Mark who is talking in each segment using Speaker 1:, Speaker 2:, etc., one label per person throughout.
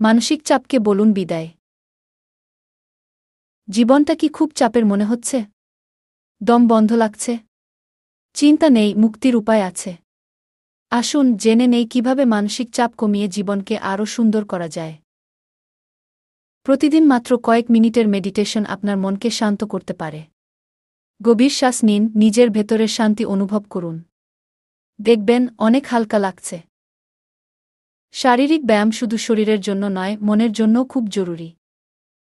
Speaker 1: মানসিক চাপকে বলুন বিদায়। জীবনটা কি খুব চাপের মনে হচ্ছে? দম বন্ধ লাগছে? চিন্তা নেই, মুক্তির উপায় আছে। আসুন, জেনে নেই কীভাবে মানসিক চাপ কমিয়ে জীবনকে আরও সুন্দর করা যায়। প্রতিদিন মাত্র কয়েক মিনিটের মেডিটেশন আপনার মনকে শান্ত করতে পারে। গভীর শ্বাস নিন, নিজের ভেতরের শান্তি অনুভব করুন। দেখবেন, অনেক হালকা লাগছে। শারীরিক ব্যায়াম শুধু শরীরের জন্য নয়, মনের জন্যও খুব জরুরি।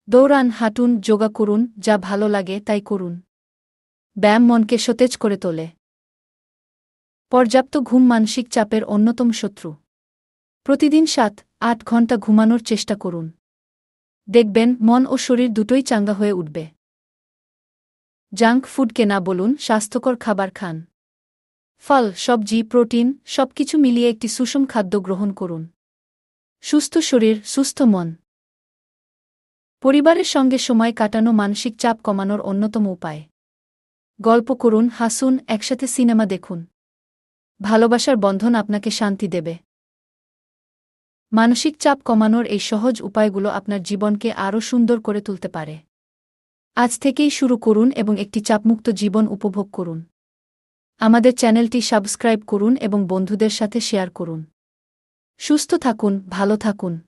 Speaker 1: দৌড়ান, হাঁটুন, যোগা করুন, যা ভালো লাগে তাই করুন। ব্যায়াম মনকে সতেজ করে তোলে। পর্যাপ্ত ঘুম মানসিক চাপের অন্যতম শত্রু। প্রতিদিন সাত, আট ঘণ্টা ঘুমানোর চেষ্টা করুন। দেখবেন, মন ও শরীর দুটোই চাঙ্গা হয়ে উঠবে। জাঙ্ক ফুডকে না বলুন, স্বাস্থ্যকর খাবার খান। ফল সবজি প্রোটিন, সবকিছু মিলিয়ে একটি সুষম খাদ্য গ্রহণ করুন। সুস্থ শরীর, সুস্থ মন। পরিবারের সঙ্গে সময় কাটানো মানসিক চাপ কমানোর অন্যতম উপায়। গল্প করুন, হাসুন, একসাথে সিনেমা দেখুন। ভালোবাসার বন্ধন আপনাকে শান্তি দেবে। মানসিক চাপ কমানোর এই সহজ উপায়গুলো আপনার জীবনকে আরও সুন্দর করে তুলতে পারে। আজ থেকেই শুরু করুন এবং একটি চাপমুক্ত জীবন উপভোগ করুন। আমাদের চ্যানেলটি সাবস্ক্রাইব করুন এবং বন্ধুদের সাথে শেয়ার করুন। সুস্থ থাকুন ভালো থাকুন।